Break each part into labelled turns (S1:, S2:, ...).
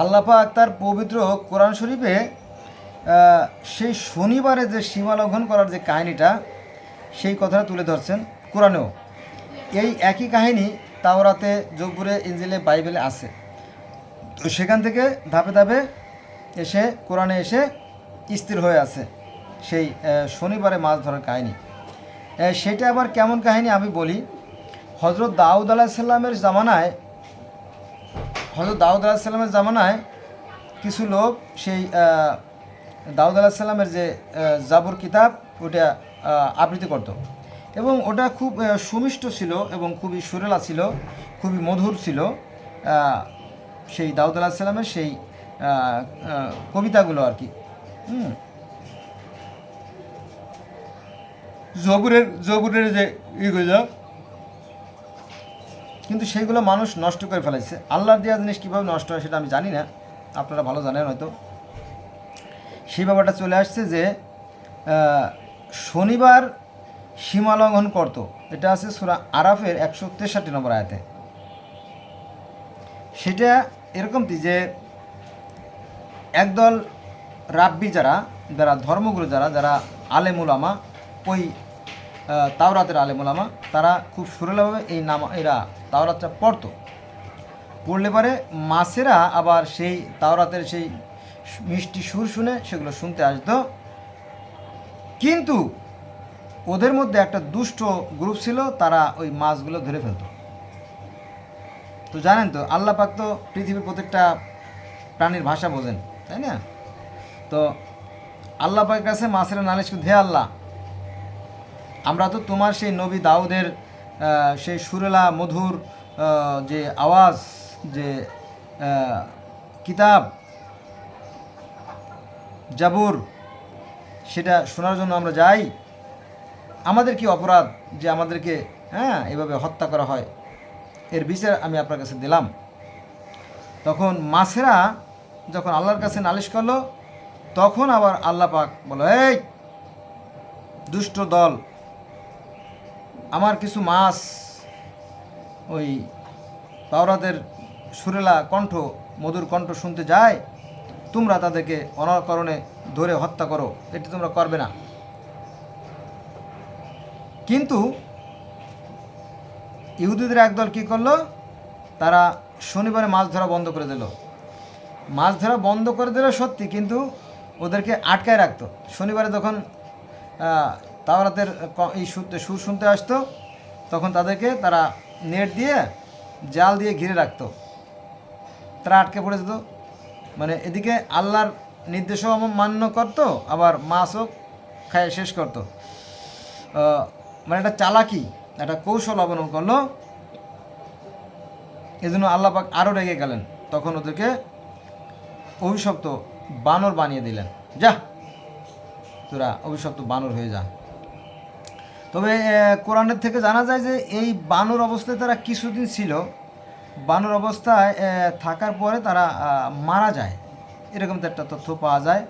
S1: আল্লাপাক তার পবিত্র কোরআন শরীফে সেই শনিবারে যে সীমা লঙ্ঘন করার যে কাহিনীটা, সেই কথাটা তুলে ধরছেন কোরআনেও। এই একই কাহিনী তাওরাতে জব্বুরে ইঞ্জিলে বাইবেলে আছে। তো সেখান থেকে ধাপে ধাপে এসে, কোরআনে এসে স্থির হয়ে আছে সেই শনিবারে মাছ ধরার কাহিনী। সেটা আবার কেমন কাহিনী আমি বলি হজরত দাউদ আলাহিসাল্লামের জামানায় হজরত দাউদ আলাহিসাল্লামের জামানায় কিছু লোক সেই দাউদ আলাহিসাল্লামের যে জাবর কিতাব, ওটা আবৃত্তি করত। এবং ওটা খুব সুমিষ্ট ছিল এবং খুবই সুরেলা ছিল, খুবই মধুর ছিল। সেই দাউদ আলাহিসাল্লামের সেই কবিতাগুলো আর কি। হুম। জবুরের জবুরের যে ইগুলো কিন্তু সেইগুলো মানুষ নষ্ট করে ফেলাইছে। আল্লাহর দেওয়া জিনিস কীভাবে নষ্ট হয় সেটা আমি জানি না। আপনারা ভালো জানেন হয়তো। সেই ব্যাপারটা চলে আসছে যে শনিবার সীমা লঙ্ঘন করতো। এটা আছে সুরা আরাফের একশো তেষট্টি নম্বর আয়াতে। সেটা এরকমটি যে, একদল রাব্বি যারা যারা ধর্মগুরু যারা যারা আলেমুলামা ওই তাওরাতের আলেমুলামা তারা খুব সুরেলাভাবে এই নাম, এরা তাওরাতটা পড়তো। পড়লে পরে মাছেরা আবার সেই তাওরাতের সেই মিষ্টি সুর শুনে সেগুলো শুনতে আসতো। কিন্তু ওদের মধ্যে একটা দুষ্ট গ্রুপ ছিল, তারা ওই মাছগুলো ধরে ফেলতো। তো জানেন তো, আল্লাহ পাক তো পৃথিবীর প্রত্যেকটা প্রাণীর ভাষা বোঝেন, তাই না? তো আল্লাহ পাকের কাছে মাছেরা নালিশ হে আল্লাহ আমরা তো তোমার সেই নবী দাউদের সেই সুরেলা মধুর যে আওয়াজ, যে কিতাব, জাবুর, সেটা শোনার জন্য আমরা যাই। আমাদের কি অপরাধ যে আমাদেরকে হ্যাঁ এভাবে হত্যা করা হয়? এর বিচার আমি আপনার কাছে দিলাম। তখন মাছেরা যখন আল্লাহর কাছে নালিশ করল, তখন আবার আল্লাহ পাক বলো এই দুষ্ট দল আমার কিছু মাছ, ওই পাওরাদের সুরেলা কণ্ঠ, মধুর কণ্ঠ শুনতে যায়, তোমরা তাদেরকে অনাকরণে ধরে হত্যা করো, এটি তোমরা করবে না। কিন্তু ইহুদিদের একদল কী করল? তারা শনিবারে মাছ ধরা বন্ধ করে দিল। মাছ ধরা বন্ধ করে দিল সত্যি, কিন্তু ওদেরকে আটকায় রাখতো। শনিবারে যখন তাওরাতের এই সুর শুনতে আসতো, তখন তাদেরকে তারা নেট দিয়ে জাল দিয়ে ঘিরে রাখতো। তারা আটকে পড়ে যেত। মানে এদিকে আল্লাহর নির্দেশও অম- মান্য করতো, আবার মাছও খায়, শেষ করতো। মানে একটা চালাকি, একটা কৌশল অবলম্বন করল। এজন্য আল্লাহ পাক আরও রেগে গেলেন। তখন ওদেরকে অভিশপ্ত বানর বানিয়ে দিলেন। যা, তোরা অভিশপ্ত বানর হয়ে যা। তবে কোরআনের থেকে জানা যায় যে এই বানর অবস্থায় তারা কিছুদিন ছিল। বানর অবস্থায় থাকার পরে তারা মারা যায়। এরকম তো একটা তথ্য পাওয়া যায়।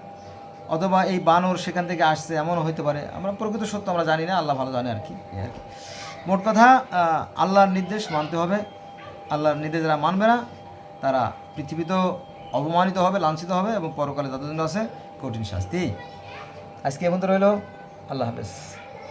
S1: অথবা এই বানর সেখান থেকে আসছে, এমনও হইতে পারে। আমরা প্রকৃত সত্য আমরা জানি না, আল্লাহ ভালো জানে আর কি। মোট কথা আল্লাহর নির্দেশ মানতে হবে। আল্লাহর নির্দেশ যারা মানবে না, তারা পৃথিবীতেও অপমানিত হবে, লাঞ্ছিত হবে এবং পরকালে তাদের জন্য আছে কঠিন শাস্তি। আজকে এমন তো রইল। আল্লাহ হাফেজ।